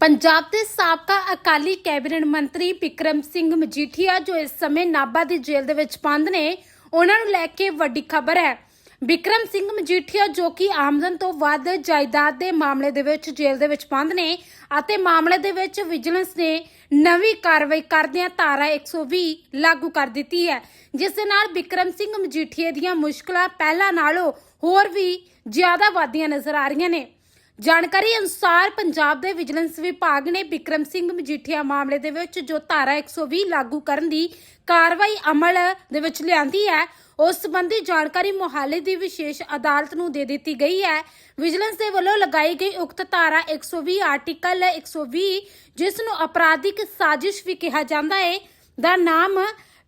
ਪੰਜਾਬ ਦੇ ਸਾਬਕਾ ਅਕਾਲੀ ਕੈਬਨਿਟ ਮੰਤਰੀ ਵਿਕਰਮ ਸਿੰਘ ਮਜੀਠੀਆ ਜੋ ਇਸ ਸਮੇਂ ਨਾਭਾ ਦੀ ਜੇਲ੍ਹ ਦੇ ਵਿੱਚ ਬੰਦ ਨੇ, ਉਹਨਾਂ ਨੂੰ ਲੈ ਕੇ ਵੱਡੀ ਖਬਰ ਹੈ। ਵਿਕਰਮ ਸਿੰਘ ਮਜੀਠੀਆ ਜੋ ਕਿ ਆਮਦਨ ਤੋਂ ਵੱਧ ਜਾਇਦਾਦ ਦੇ ਮਾਮਲੇ ਦੇ ਵਿੱਚ ਜੇਲ੍ਹ ਦੇ ਵਿੱਚ ਬੰਦ ਨੇ ਅਤੇ ਮਾਮਲੇ ਦੇ ਵਿੱਚ ਵਿਜੀਲੈਂਸ ਨੇ ਨਵੀਂ ਕਾਰਵਾਈ ਕਰਦਿਆਂ ਧਾਰਾ 120 ਲਾਗੂ ਕਰ ਦਿੱਤੀ ਹੈ। ਜਿਸ ਦੇ ਨਾਲ ਵਿਕਰਮ ਸਿੰਘ ਮਜੀਠੀਆ ਦੀਆਂ ਮੁਸ਼ਕਲਾਂ ਪਹਿਲਾਂ ਨਾਲੋਂ ਹੋਰ ਵੀ ਜ਼ਿਆਦਾ ਵਧੀਆਂ ਨਜ਼ਰ ਆ ਰਹੀਆਂ ਨੇ। ਜਾਣਕਾਰੀ ਅਨੁਸਾਰ ਪੰਜਾਬ ਦੇ ਵਿਜੀਲੈਂਸ ਵਿਭਾਗ ਨੇ ਵਿਕਰਮ ਸਿੰਘ ਮਜੀਠੀਆ ਮਾਮਲੇ ਦੇ ਵਿੱਚ ਜੋ ਧਾਰਾ 120 ਲਾਗੂ ਕਰਨ ਦੀ ਕਾਰਵਾਈ ਅਮਲ ਦੇ ਵਿੱਚ ਲਿਆਂਦੀ ਹੈ, ਉਸ ਸੰਬੰਧੀ ਜਾਣਕਾਰੀ ਮੁਹਾਲੀ ਦੀ ਵਿਸ਼ੇਸ਼ ਅਦਾਲਤ ਨੂੰ ਦੇ ਦਿੱਤੀ ਗਈ ਹੈ। ਵਿਜੀਲੈਂਸ ਦੇ ਵੱਲੋਂ ਲਗਾਈ ਗਈ ਉਕਤ ਧਾਰਾ 120 ਆਰਟੀਕਲ 120 ਜਿਸ ਨੂੰ ਅਪਰਾਧਿਕ ਸਾਜ਼ਿਸ਼ ਵੀ ਕਿਹਾ ਜਾਂਦਾ ਹੈ, ਦਾ ਨਾਮ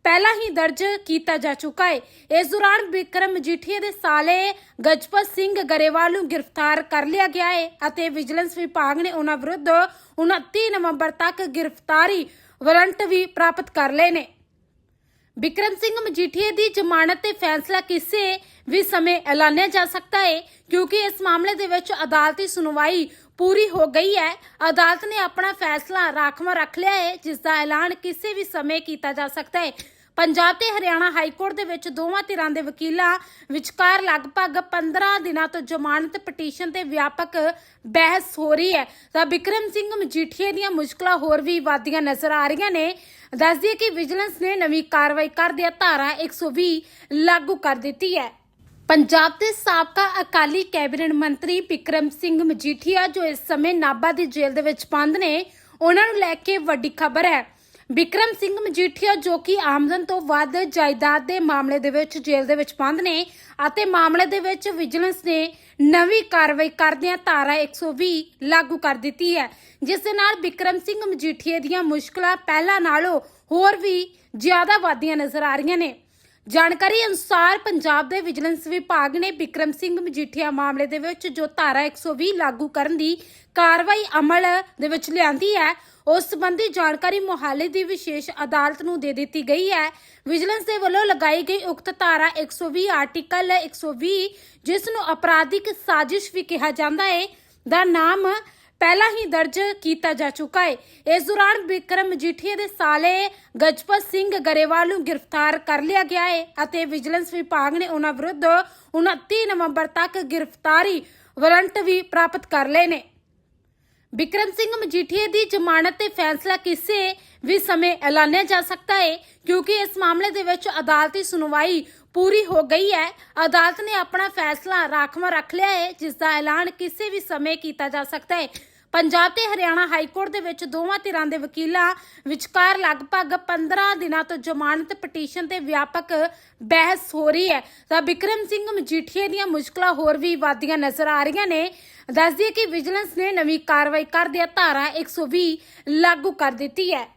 ਪਹਿਲਾਂ ਹੀ ਦਰਜ ਕੀਤਾ ਜਾ ਚੁੱਕਾ ਹੈ। ਇਸ ਦੌਰਾਨ ਵਿਕਰਮ ਮਜੀਠੀਆ ਦੇ ਸਾਲੇ ਗਜਪਤ ਸਿੰਘ ਗਰੇਵਾਲ ਨੂੰ ਗ੍ਰਿਫਤਾਰ ਕਰ ਲਿਆ ਗਿਆ ਹੈ ਅਤੇ ਵਿਜੀਲੈਂਸ ਵਿਭਾਗ ਨੇ ਉਹਨਾਂ ਵਿਰੁੱਧ 29 ਨਵੰਬਰ ਤੱਕ ਗ੍ਰਿਫਤਾਰੀ ਵਾਰੰਟ ਵੀ ਪ੍ਰਾਪਤ ਕਰ ਲਏ ਨੇ। ਬਿਕਰਮ ਸਿੰਘ ਮਜੀਠੀਏ ਦੀ ਜ਼ਮਾਨਤ ਤੇ ਫੈਸਲਾ ਕਿਸੇ ਵੀ ਸਮੇਂ ਐਲਾਨਿਆ ਜਾ ਸਕਦਾ ਹੈ ਕਿਉਂਕਿ ਇਸ ਮਾਮਲੇ ਦੇ ਵਿੱਚ ਅਦਾਲਤੀ ਸੁਣਵਾਈ ਪੂਰੀ ਹੋ ਗਈ ਹੈ। ਅਦਾਲਤ ਨੇ ਆਪਣਾ ਫੈਸਲਾ ਰਾਖਵਾਂ ਰੱਖ ਲਿਆ ਹੈ ਜਿਸ ਦਾ ਐਲਾਨ ਕਿਸੇ ਵੀ ਸਮੇਂ ਕੀਤਾ ਜਾ ਸਕਦਾ ਹੈ ਪੰਜਾਬ ਤੇ ਹਰਿਆਣਾ ਹਾਈ ਕੋਰਟ ਦੇ ਵਿੱਚ ਦੋਵਾਂ ਧਿਰਾਂ ਦੇ ਵਕੀਲਾਂ ਵਿਚਕਾਰ ਲਗਭਗ 15 ਦਿਨਾਂ ਤੋਂ ਜ਼ਮਾਨਤ ਪਟੀਸ਼ਨ ਤੇ ਵਿਆਪਕ ਬਹਿਸ ਹੋ ਰਹੀ ਹੈ। ਤਾਂ ਬਿਕਰਮ ਸਿੰਘ ਮਜੀਠੀਏ ਦੀਆਂ ਮੁਸ਼ਕਲਾਂ ਹੋਰ ਵੀ ਵਾਧੀਆਂ ਨਜ਼ਰ ਆ ਰਹੀਆਂ ਨੇ। ਦੱਸ ਦਈਏ ਕਿ ਵਿਜੀਲੈਂਸ ਨੇ ਨਵੀਂ ਕਾਰਵਾਈ ਕਰਦਿਆਂ ਧਾਰਾ 120 ਲਾਗੂ ਕਰ ਦਿੱਤੀ ਹੈ। ਪੰਜਾਬ ਦੇ ਸਾਬਕਾ ਅਕਾਲੀ ਕੈਬਨਿਟ ਮੰਤਰੀ ਵਿਕਰਮ ਸਿੰਘ ਮਜੀਠੀਆ, ਜੋ ਇਸ ਸਮੇਂ ਨਾਭਾ ਦੀ ਜੇਲ੍ਹ ਦੇ ਵਿੱਚ ਬੰਦ ਨੇ, ਉਹਨਾਂ ਨੂੰ ਲੈ ਕੇ ਵੱਡੀ ਖਬਰ ਹੈ। ਵਿਕਰਮ ਸਿੰਘ ਮਜੀਠੀਆ ਜੋ ਕਿ ਆਮਦਨ ਤੋਂ ਵੱਧ ਜਾਇਦਾਦ ਦੇ ਮਾਮਲੇ ਦੇ ਵਿੱਚ ਜੇਲ੍ਹ ਦੇ ਵਿੱਚ ਬੰਦ ਨੇ ਅਤੇ ਮਾਮਲੇ ਦੇ ਵਿੱਚ ਵਿਜੀਲੈਂਸ ਨੇ ਨਵੀਂ ਕਾਰਵਾਈ ਕਰਦਿਆਂ ਧਾਰਾ 120 ਲਾਗੂ ਕਰ ਦਿੱਤੀ ਹੈ, ਜਿਸ ਦੇ ਨਾਲ ਵਿਕਰਮ ਸਿੰਘ ਮਜੀਠੀਆ ਦੀਆਂ ਮੁਸ਼ਕਲਾਂ ਪਹਿਲਾਂ ਨਾਲੋਂ ਹੋਰ ਵੀ ਜ਼ਿਆਦਾ ਵਧੀਆਂ ਨਜ਼ਰ ਆ ਰਹੀਆਂ ਨੇ। ਜਾਣਕਾਰੀ ਅਨੁਸਾਰ ਪੰਜਾਬ ਦੇ ਵਿਜੀਲੈਂਸ ਵਿਭਾਗ ਨੇ ਬਿਕਰਮ ਸਿੰਘ ਮਜੀਠੀਆ ਮਾਮਲੇ ਦੇ ਵਿੱਚ ਜੋ ਧਾਰਾ 120 ਲਾਗੂ ਕਰਨ ਦੀ ਕਾਰਵਾਈ ਅਮਲ ਦੇ ਵਿੱਚ ਲਿਆਂਦੀ ਹੈ, ਉਸ ਸੰਬੰਧੀ ਜਾਣਕਾਰੀ ਮੁਹਾਲੀ ਦੀ ਵਿਸ਼ੇਸ਼ ਅਦਾਲਤ ਨੂੰ ਦੇ ਦਿੱਤੀ ਗਈ ਹੈ। ਵਿਜੀਲੈਂਸ ਦੇ ਵੱਲੋਂ ਲਗਾਈ ਗਈ ਉਕਤ ਧਾਰਾ 120 ਆਰਟੀਕਲ 120 ਜਿਸ ਨੂੰ ਅਪਰਾਧਿਕ ਸਾਜ਼ਿਸ਼ ਵੀ ਕਿਹਾ ਜਾਂਦਾ ਹੈ, ਦਾ ਨਾਮ ਪਹਿਲਾਂ ਹੀ ਦਰਜ ਕੀਤਾ ਜਾ ਚੁੱਕਾ ਹੈ। ਇਸ ਦੌਰਾਨ ਵਿਕਰਮ ਮਜੀਠੀਆ ਦੇ ਸਾਲੇ ਗਜਪਤ ਸਿੰਘ ਗਰੇਵਾਲ ਨੂੰ ਗ੍ਰਿਫਤਾਰ ਕਰ ਲਿਆ ਗਿਆ ਹੈ ਅਤੇ ਵਿਜੀਲੈਂਸ ਵਿਭਾਗ ਨੇ ਉਹਨਾਂ ਵਿਰੁੱਧ 29 ਨਵੰਬਰ ਤੱਕ ਗ੍ਰਿਫਤਾਰੀ ਵਾਰੰਟ ਵੀ ਪ੍ਰਾਪਤ ਕਰ ਲਏ ਨੇ। ਵਿਕਰਮ ਸਿੰਘ ਮਜੀਠੀਆ ਦੀ ਜ਼ਮਾਨਤ ਤੇ ਫੈਸਲਾ ਕਿਸੇ ਵੀ ਸਮੇਂ ਐਲਾਨਿਆ ਜਾ ਸਕਦਾ ਹੈ, ਕਿਉਂਕਿ ਇਸ ਮਾਮਲੇ ਦੇ ਵਿੱਚ ਅਦਾਲਤੀ ਸੁਣਵਾਈ ਪੂਰੀ ਹੋ ਗਈ ਹੈ। ਅਦਾਲਤ ਨੇ ਆਪਣਾ ਫੈਸਲਾ ਰਾਖਵਾਂ ਰੱਖ ਲਿਆ ਹੈ ਜਿਸ ਦਾ ਐਲਾਨ ਕਿਸੇ ਵੀ ਸਮੇਂ ਕੀਤਾ ਜਾ ਸਕਦਾ ਹੈ। ਪੰਜਾਬ ਤੇ ਹਰਿਆਣਾ ਹਾਈ ਕੋਰਟ ਦੇ ਵਿੱਚ ਦੋਵਾਂ ਧਿਰਾਂ ਦੇ ਵਕੀਲਾਂ ਵਿਚਕਾਰ ਲਗਭਗ 15 ਦਿਨਾਂ ਤੋਂ ਜ਼ਮਾਨਤ ਪਟੀਸ਼ਨ ਤੇ ਵਿਆਪਕ ਬਹਿਸ ਹੋ ਰਹੀ ਹੈ। ਤਾਂ ਬਿਕਰਮ ਸਿੰਘ ਮਜੀਠੀਏ ਦੀਆਂ ਮੁਸ਼ਕਲਾਂ ਹੋਰ ਵੀ ਵਧੀਆਂ ਨਜ਼ਰ ਆ ਰਹੀਆਂ ਨੇ। ਦੱਸਦੀ ਦਈਏ ਕਿ ਵਿਜੀਲੈਂਸ ਨੇ ਨਵੀਂ ਕਾਰਵਾਈ ਕਰਦਿਆਂ ਧਾਰਾ 120 ਲਾਗੂ ਕਰ ਦਿੱਤੀ ਹੈ।